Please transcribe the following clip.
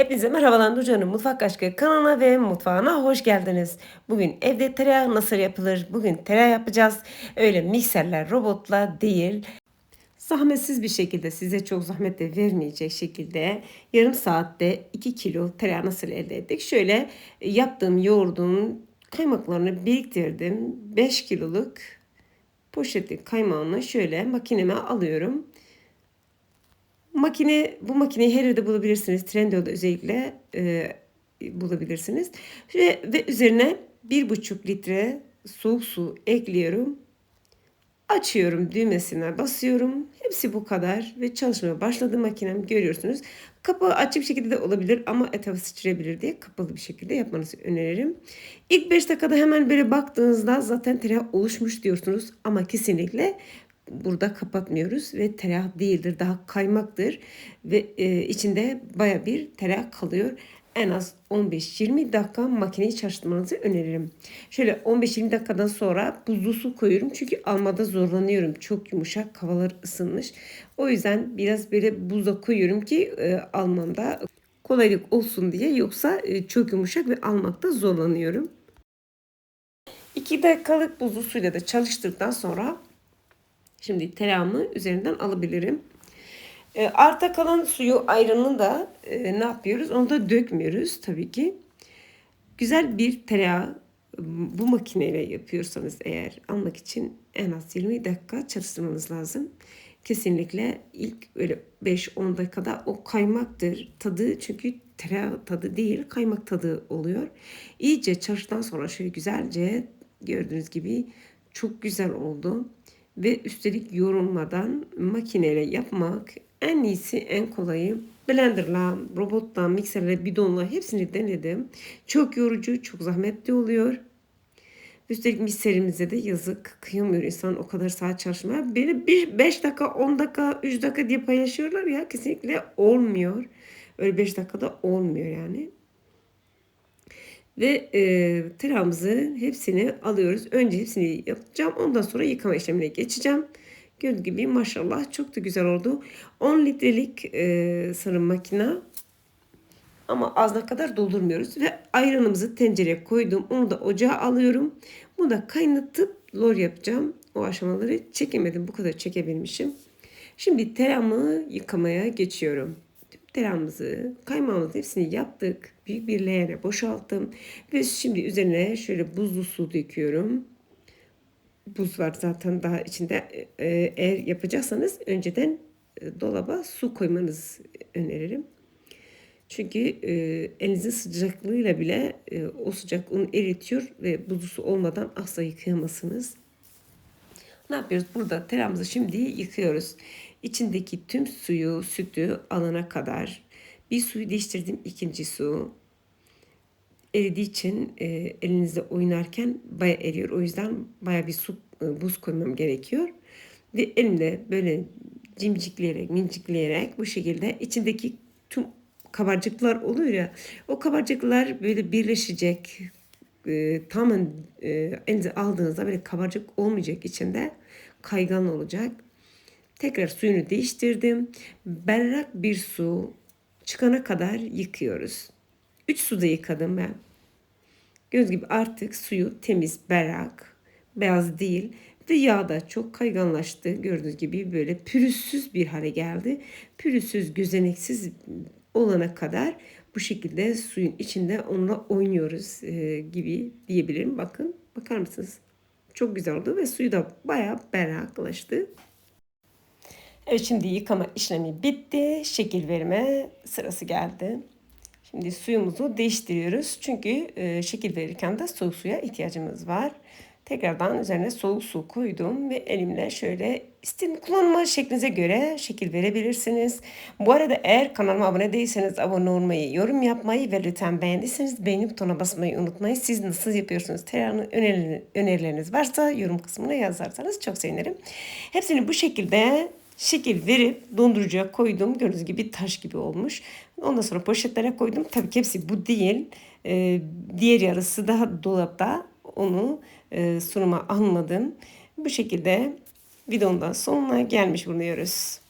Hepinize merhabalar Nurcan'ın Mutfak Aşkı kanalına ve mutfağına hoş geldiniz. Bugün evde tereyağı nasıl yapılır? Bugün tereyağı yapacağız. Öyle mikserler, robotla değil. Zahmetsiz bir şekilde size çok zahmet de vermeyecek şekilde yarım saatte 2 kilo tereyağı nasıl elde ettik? Şöyle yaptığım yoğurdun kaymaklarını biriktirdim. 5 kiloluk poşeti kaymağını şöyle makineme alıyorum. Makine bu makineyi her yerde bulabilirsiniz. Trendyol'da özellikle e, bulabilirsiniz. Ve, ve üzerine bir buçuk litre soğuk su ekliyorum. Açıyorum düğmesine basıyorum. Hepsi bu kadar ve çalışmaya başladı makinem görüyorsunuz. Kapağı açık şekilde de olabilir ama etrafı sıçrayabilir diye kapalı bir şekilde yapmanızı öneririm. İlk 5 dakikada hemen böyle baktığınızda zaten tereyağı oluşmuş diyorsunuz ama kesinlikle burada kapatmıyoruz ve tereyağı değildir daha kaymaktır ve e, içinde baya bir tereyağı kalıyor. En az 15-20 dakika makineyi çalıştırmanızı öneririm. Şöyle 15-20 dakikadan sonra buzlu su koyuyorum çünkü almada zorlanıyorum. Çok yumuşak havalar ısınmış. O yüzden biraz böyle buzda koyuyorum ki e, almamda kolaylık olsun diye yoksa e, çok yumuşak ve almakta zorlanıyorum. 2 dakikalık buzlu suyla da çalıştırdıktan sonra Şimdi tereyağımı üzerinden alabilirim. E, arta kalan suyu ayranını da e, ne yapıyoruz? Onu da dökmüyoruz tabii ki. Güzel bir tereyağı bu makineyle yapıyorsanız eğer almak için en az 20 dakika çalıştırmanız lazım. Kesinlikle ilk öyle 5-10 dakikada o kaymaktır tadı çünkü tereyağı tadı değil kaymak tadı oluyor. İyice çalıştıktan sonra şöyle güzelce gördüğünüz gibi çok güzel oldu ve üstelik yorulmadan makineyle yapmak en iyisi en kolayı. Blenderla, robotla, mikserle, bidonla hepsini denedim. Çok yorucu, çok zahmetli oluyor. Üstelik mikserimize de yazık. Kıyamıyor insan o kadar saat çalışmaya. Beni 5 dakika, 10 dakika, 3 dakika diye paylaşıyorlar ya. Kesinlikle olmuyor. Öyle 5 dakikada olmuyor yani. Ve e, tereyağımızı hepsini alıyoruz. Önce hepsini yapacağım. Ondan sonra yıkama işlemine geçeceğim. Gördüğünüz gibi maşallah çok da güzel oldu. 10 litrelik e, sarı makine. Ama azına kadar doldurmuyoruz. Ve ayranımızı tencereye koydum. Onu da ocağa alıyorum. Bunu da kaynatıp lor yapacağım. O aşamaları çekemedim. Bu kadar çekebilmişim. Şimdi tereyağımı yıkamaya geçiyorum tereyağımızı, kaymağımızı hepsini yaptık. Büyük bir leğene boşalttım. Ve şimdi üzerine şöyle buzlu su döküyorum. Buz var zaten daha içinde. E, eğer yapacaksanız önceden e, dolaba su koymanızı öneririm. Çünkü e, elinizin sıcaklığıyla bile e, o sıcak unu eritiyor ve buzlu su olmadan asla yıkayamazsınız. Ne yapıyoruz? Burada tereyağımızı şimdi yıkıyoruz. İçindeki tüm suyu, sütü alana kadar bir suyu değiştirdim ikinci su. Eridiği için e, elinizde oynarken baya eriyor. O yüzden baya bir su e, buz koymam gerekiyor. Ve elimde böyle cimcikleyerek, mincikleyerek bu şekilde içindeki tüm kabarcıklar oluyor ya. O kabarcıklar böyle birleşecek. E, tamamen e, elinize aldığınızda böyle kabarcık olmayacak içinde. Kaygan olacak. Tekrar suyunu değiştirdim. Berrak bir su çıkana kadar yıkıyoruz. 3 suda yıkadım ben. Göz gibi artık suyu temiz, berrak, beyaz değil ve yağ da çok kayganlaştı. Gördüğünüz gibi böyle pürüzsüz bir hale geldi. Pürüzsüz, gözeneksiz olana kadar bu şekilde suyun içinde onunla oynuyoruz e, gibi diyebilirim. Bakın, bakar mısınız? Çok güzel oldu ve suyu da bayağı berraklaştı. Evet şimdi yıkama işlemi bitti. Şekil verme sırası geldi. Şimdi suyumuzu değiştiriyoruz. Çünkü e, şekil verirken de soğuk suya ihtiyacımız var. Tekrardan üzerine soğuk su koydum ve elimle şöyle istediğiniz kullanma şeklinize göre şekil verebilirsiniz. Bu arada eğer kanalıma abone değilseniz abone olmayı, yorum yapmayı ve lütfen beğendiyseniz beğeni butonuna basmayı unutmayın. Siz nasıl yapıyorsunuz? Tereyağının önerileriniz varsa yorum kısmına yazarsanız çok sevinirim. Hepsini bu şekilde şekil verip dondurucuya koydum. Gördüğünüz gibi taş gibi olmuş. Ondan sonra poşetlere koydum. Tabii ki hepsi bu değil. Ee, diğer yarısı daha dolapta. Onu e, sunuma almadım. Bu şekilde videonun sonuna gelmiş bulunuyoruz.